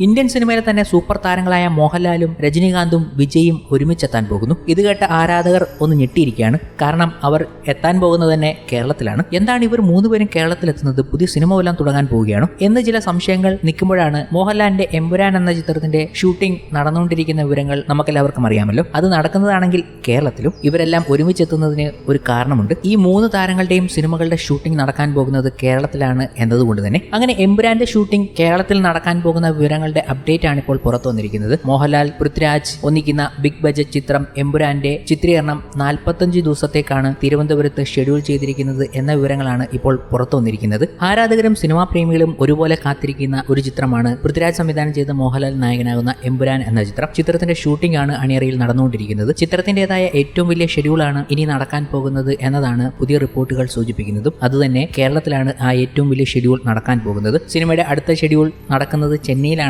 Indian സിനിമയിലെ തന്നെ super താരങ്ങളായ മോഹൻലാലും രജനീകാന്തും വിജയും ഒരുമിച്ചെത്താൻ പോകുന്നു. ഇത് കേട്ട ആരാധകർ ഒന്ന് ഞെട്ടിയിരിക്കുകയാണ്. കാരണം അവർ എത്താൻ പോകുന്നത് തന്നെ കേരളത്തിലാണ്. എന്താണ് ഇവർ മൂന്നുപേരും കേരളത്തിലെത്തുന്നത്? പുതിയ സിനിമ വല്ലതും തുടങ്ങാൻ പോവുകയാണോ? എന്ന് ചില സംശയങ്ങൾ നിൽക്കുമ്പോഴാണ് മോഹൻലാലിന്റെ എമ്പുരാൻ എന്ന ചിത്രത്തിന്റെ ഷൂട്ടിംഗ് നടന്നുകൊണ്ടിരിക്കുന്ന വിവരങ്ങൾ നമുക്കെല്ലാവർക്കും അറിയാമല്ലോ. അത് നടക്കുന്നതാണെങ്കിൽ കേരളത്തിലും ഇവരെല്ലാം ഒരുമിച്ചെത്തുന്നതിന് ഒരു കാരണമുണ്ട്. ഈ മൂന്ന് താരങ്ങളുടെയും സിനിമകളുടെ ഷൂട്ടിംഗ് നടക്കാൻ പോകുന്നത് കേരളത്തിലാണ് എന്നതുകൊണ്ട് തന്നെ. അങ്ങനെ എമ്പുരാന്റെ ഷൂട്ടിംഗ് കേരളത്തിൽ നടക്കാൻ പോകുന്ന വിവരങ്ങളുടെ അപ്ഡേറ്റ് ആണ് ഇപ്പോൾ പുറത്തു വന്നിരിക്കുന്നത്. മോഹൻലാൽ പൃഥ്വിരാജ് ഒന്നിക്കുന്ന ബിഗ് ബജറ്റ് ചിത്രം എമ്പുരാന്റെ ചിത്രീകരണം നാൽപ്പത്തഞ്ച് ദിവസത്തേക്കാണ് തിരുവനന്തപുരത്ത് ഷെഡ്യൂൾ ചെയ്തിരിക്കുന്നത് എന്ന വിവരങ്ങളാണ് ഇപ്പോൾ പുറത്തു വന്നിരിക്കുന്നത്. ആരാധകരും സിനിമാ പ്രേമികളും ഒരുപോലെ കാത്തിരിക്കുന്ന ഒരു ചിത്രമാണ് പൃഥ്വിരാജ് സംവിധാനം ചെയ്ത മോഹൻലാൽ നായകനാകുന്ന എമ്പുരാൻ എന്ന ചിത്രം. ചിത്രത്തിന്റെ ഷൂട്ടിംഗ് ആണ് അണിയറയിൽ നടന്നുകൊണ്ടിരിക്കുന്നത്. ചിത്രത്തിന്റേതായ ഏറ്റവും വലിയ ഷെഡ്യൂളാണ് ഇനി നടക്കാൻ പോകുന്നത് എന്നതാണ് പുതിയ റിപ്പോർട്ടുകൾ സൂചിപ്പിക്കുന്നതും. അതുതന്നെ കേരളത്തിലാണ് ആ ഏറ്റവും വലിയ ഷെഡ്യൂൾ നടക്കാൻ പോകുന്നത്. സിനിമയുടെ അടുത്ത ഷെഡ്യൂൾ നടക്കുന്നത്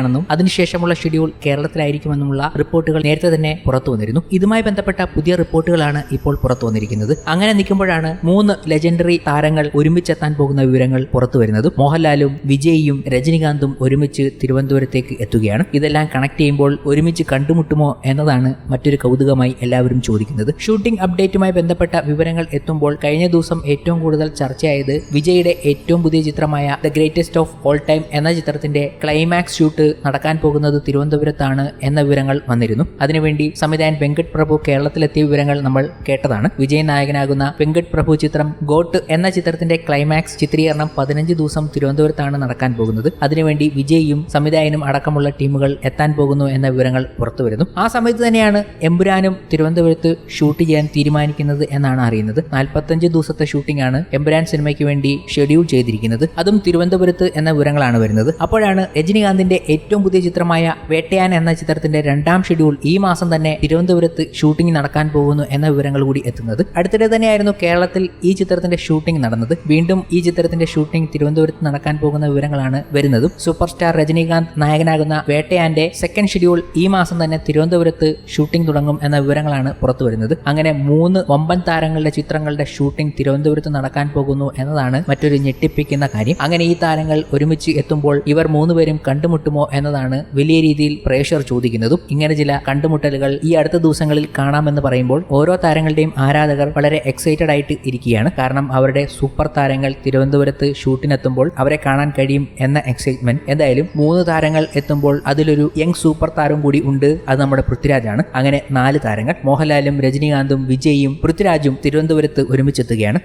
ചെന്നൈയിലാണെന്നും അതിനുശേഷമുള്ള ഷെഡ്യൂൾ കേരളത്തിലായിരിക്കുമെന്നുമുള്ള റിപ്പോർട്ടുകൾ നേരത്തെ തന്നെ പുറത്തു വന്നിരുന്നു. ഇതുമായി ബന്ധപ്പെട്ട പുതിയ റിപ്പോർട്ടുകളാണ് ഇപ്പോൾ പുറത്തു വന്നിരിക്കുന്നത്. അങ്ങനെ നിൽക്കുമ്പോഴാണ് മൂന്ന് ലെജൻഡറി താരങ്ങൾ ഒരുമിച്ചെത്താൻ പോകുന്ന വിവരങ്ങൾ പുറത്തു വരുന്നത്. മോഹൻലാലും വിജയിയും രജനികാന്തും ഒരുമിച്ച് തിരുവനന്തപുരത്തേക്ക് എത്തുകയാണ്. ഇതെല്ലാം കണക്ട് ചെയ്യുമ്പോൾ ഒരുമിച്ച് കണ്ടുമുട്ടുമോ എന്നതാണ് മറ്റൊരു കൗതുകമായി എല്ലാവരും ചോദിക്കുന്നത്. ഷൂട്ടിംഗ് അപ്ഡേറ്റുമായി ബന്ധപ്പെട്ട വിവരങ്ങൾ എത്തുമ്പോൾ കഴിഞ്ഞ ദിവസം ഏറ്റവും കൂടുതൽ ചർച്ചയായത് വിജയുടെ ഏറ്റവും പുതിയ ചിത്രമായ the greatest of all time എന്ന ചിത്രത്തിന്റെ ക്ലൈമാക്സ് ഷൂട്ട് നടക്കാൻ പോകുന്നത് തിരുവനന്തപുരത്താണ് എന്ന വിവരങ്ങൾ വന്നിരുന്നു. അതിനുവേണ്ടി സംവിധായകൻ വെങ്കട്ട് പ്രഭു കേരളത്തിലെത്തിയ വിവരങ്ങൾ നമ്മൾ കേട്ടതാണ്. വിജയ് നായകനാകുന്ന വെങ്കട്ട് പ്രഭു ചിത്രം ഗോട്ട് എന്ന ചിത്രത്തിന്റെ ക്ലൈമാക്സ് ചിത്രീകരണം പതിനഞ്ച് ദിവസം തിരുവനന്തപുരത്താണ് നടക്കാൻ പോകുന്നത്. അതിനുവേണ്ടി വിജയും സംവിധായകനും അടക്കമുള്ള ടീമുകൾ എത്താൻ പോകുന്നു എന്ന വിവരങ്ങൾ പുറത്തുവരുന്നു ആ സമയത്ത് തന്നെയാണ് എമ്പുരാനും തിരുവനന്തപുരത്ത് ഷൂട്ട് ചെയ്യാൻ തീരുമാനിക്കുന്നത് എന്നാണ് അറിയുന്നത്. നാൽപ്പത്തഞ്ച് ദിവസത്തെ ഷൂട്ടിംഗ് ആണ് എമ്പുരാൻ സിനിമയ്ക്ക് വേണ്ടി ഷെഡ്യൂൾ ചെയ്തിരിക്കുന്നത്. അതും തിരുവനന്തപുരത്ത് എന്ന വിവരങ്ങളാണ് വരുന്നത്. അപ്പോഴാണ് രജനീകാന്തിന്റെ ഏറ്റവും പുതിയ ചിത്രമായ വേട്ടയാൻ എന്ന ചിത്രത്തിന്റെ രണ്ടാം ഷെഡ്യൂൾ ഈ മാസം തന്നെ തിരുവനന്തപുരത്ത് ഷൂട്ടിംഗ് നടക്കാൻ പോകുന്നു എന്ന വിവരങ്ങൾ കൂടി എത്തുന്നത്. അടുത്തിടെ തന്നെയായിരുന്നു കേരളത്തിൽ ഈ ചിത്രത്തിന്റെ ഷൂട്ടിംഗ് നടന്നത്. വീണ്ടും ഈ ചിത്രത്തിന്റെ ഷൂട്ടിംഗ് തിരുവനന്തപുരത്ത് നടക്കാൻ പോകുന്ന വിവരങ്ങളാണ് വരുന്നതും. സൂപ്പർ സ്റ്റാർ രജനീകാന്ത് നായകനാകുന്ന വേട്ടയാന്റെ സെക്കൻഡ് ഷെഡ്യൂൾ ഈ മാസം തന്നെ തിരുവനന്തപുരത്ത് ഷൂട്ടിംഗ് തുടങ്ങും എന്ന വിവരങ്ങളാണ് പുറത്തു വരുന്നത്. അങ്ങനെ മൂന്ന് വമ്പൻ താരങ്ങളുടെ ചിത്രങ്ങളുടെ ഷൂട്ടിംഗ് തിരുവനന്തപുരത്ത് നടക്കാൻ പോകുന്നു എന്നതാണ് മറ്റൊരു ഞെട്ടിപ്പിക്കുന്ന കാര്യം. അങ്ങനെ ഈ താരങ്ങൾ ഒരുമിച്ച് എത്തുമ്പോൾ ഇവർ മൂന്നുപേരും കണ്ടുമുട്ടുമോ എന്നതാണ് വലിയ രീതിയിൽ പ്രേക്ഷകർ ചോദിക്കുന്നതും. ഇങ്ങനെ ചില കണ്ടുമുട്ടലുകൾ ഈ അടുത്ത ദിവസങ്ങളിൽ കാണാമെന്ന് പറയുമ്പോൾ ഓരോ താരങ്ങളുടെയും ആരാധകർ വളരെ എക്സൈറ്റഡ് ആയിട്ട് ഇരിക്കുകയാണ്. കാരണം അവരുടെ സൂപ്പർ താരങ്ങൾ തിരുവനന്തപുരത്ത് ഷൂട്ടിനെത്തുമ്പോൾ അവരെ കാണാൻ കഴിയും എന്ന എക്സൈറ്റ്മെന്റ് എന്തായാലും മൂന്ന് താരങ്ങൾ എത്തുമ്പോൾ അതിലൊരു യങ് സൂപ്പർ താരം കൂടി ഉണ്ട്. അത് നമ്മുടെ പൃഥ്വിരാജാണ്. അങ്ങനെ നാല് താരങ്ങൾ. മോഹൻലാലും രജനീകാന്തും വിജയും പൃഥ്വിരാജും തിരുവനന്തപുരത്ത് ഒരുമിച്ചെത്തുകയാണ്.